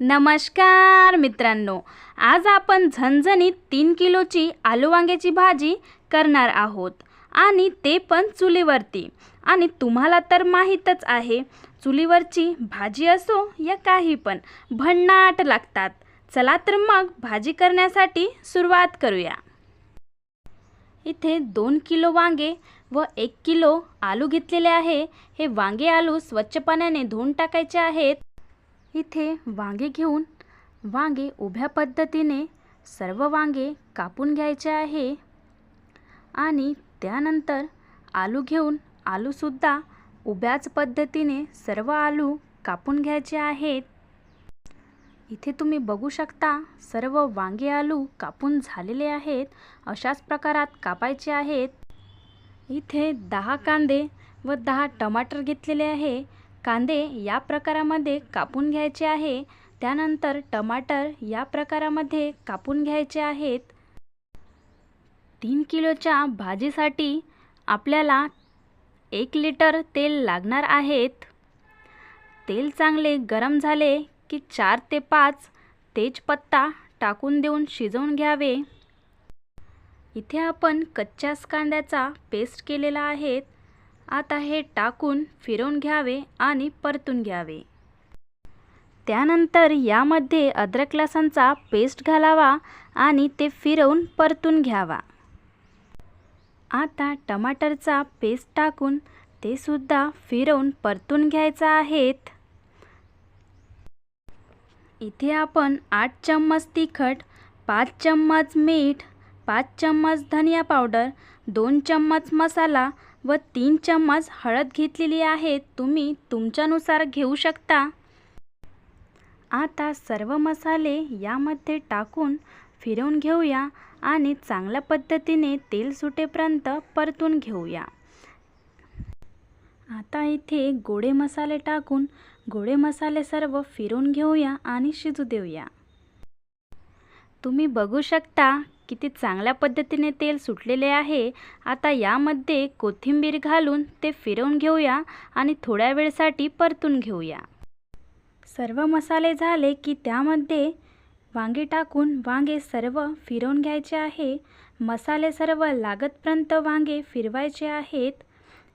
नमस्कार मित्रांनो. आज आपण झणझणीत तीन किलोची आलू वांग्याची भाजी करणार आहोत. आणि ते पण चुलीवरती. आणि तुम्हाला तर माहीतच आहे चुलीवरची भाजी असो या काही पण भन्नाट लागतात. चला तर मग भाजी करण्यासाठी सुरुवात करूया. इथे दोन किलो वांगे व एक किलो आलू घेतलेले आहे. हे वांगे आलू स्वच्छ पाण्याने धुवून टाकायचे आहेत. इथे वांगे घेऊन वांगे उभ्या पद्धतीने सर्व वांगे कापून घ्यायचे आहे. आणि त्यानंतर आलू घेऊन आलूसुद्धा उभ्याच पद्धतीने सर्व आलू कापून घ्यायचे आहेत. इथे तुम्ही बघू शकता सर्व वांगे आलू कापून झालेले आहेत अशाच प्रकारात कापायचे आहेत. इथे दहा कांदे व दहा टमाटर घेतलेले आहे. कांदे या प्रकारामध्ये कापून घ्यायचे आहे. त्यानंतर टमाटर या प्रकारामध्ये कापून घ्यायचे आहेत. तीन किलोच्या भाजीसाठी आपल्याला एक लिटर तेल लागणार आहेत. तेल चांगले गरम झाले की चार ते पाच तेजपत्ता टाकून देऊन शिजवून घ्यावे. इथे आपण कच्च्याच कांद्याचा पेस्ट केलेला आहे. आता हे टाकून फिरवून घ्यावे आणि परतून घ्यावे. त्यानंतर यामध्ये अद्रक लसणचा पेस्ट घालावा आणि ते फिरवून परतून घ्यावा. आता टमाटरचा पेस्ट टाकून ते सुद्धा फिरवून परतून घ्यायचं आहेत. इथे आपण आठ चम्मच तिखट पाच चम्मच मीठ पाच चम्मच धनिया पावडर दोन चम्मच मसाला व तीन चम्मच हळद घेतलेली आहे. तुम्ही तुमच्यानुसार घेऊ शकता. आता सर्व मसाले यामध्ये टाकून फिरवून घेऊया आणि चांगल्या पद्धतीने तेल सुटेपर्यंत परतून घेऊया. आता इथे गोडे मसाले टाकून गोडे मसाले सर्व फिरून घेऊया आणि शिजू देऊया. तुम्ही बघू शकता किती चांगल्या पद्धतीने तेल सुटलेले आहे आता यामध्ये कोथिंबीर घालून ते फिरवून घेऊया आणि थोड्या वेळसाठी परतून घेऊया. सर्व मसाले झाले की त्यामध्ये वांगे टाकून वांगे सर्व फिरवून घ्यायचे आहे. मसाले सर्व लागतपर्यंत वांगे फिरवायचे आहेत.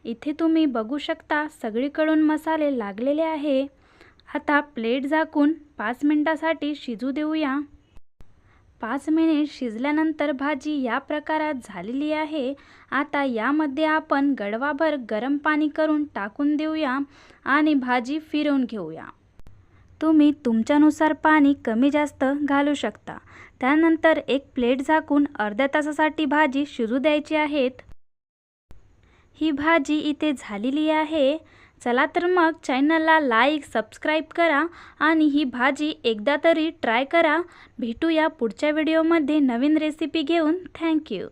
इथे तुम्ही बघू शकता सगळीकडून मसाले लागलेले आहे. आता प्लेट झाकून पाच मिनटासाठी शिजू देऊया. पाच मिनिट शिजल्यानंतर भाजी या प्रकारात झालेली आहे. आता यामध्ये आपण गडवाभर गरम पाणी करून टाकून देऊया आणि भाजी फिरवून घेऊया. तुम्ही तुमच्यानुसार पाणी कमी जास्त घालू शकता. त्यानंतर एक प्लेट झाकून अर्ध्या तासासाठी भाजी शिजू द्यायची आहेत ही भाजी इथे झालेली आहे. चला तर मग चॅनलला लाईक सबस्क्राईब करा आणि ही भाजी एकदा तरी ट्राय करा. भेटूया पुढच्या व्हिडिओमध्ये नवीन रेसिपी घेऊन. थँक्यू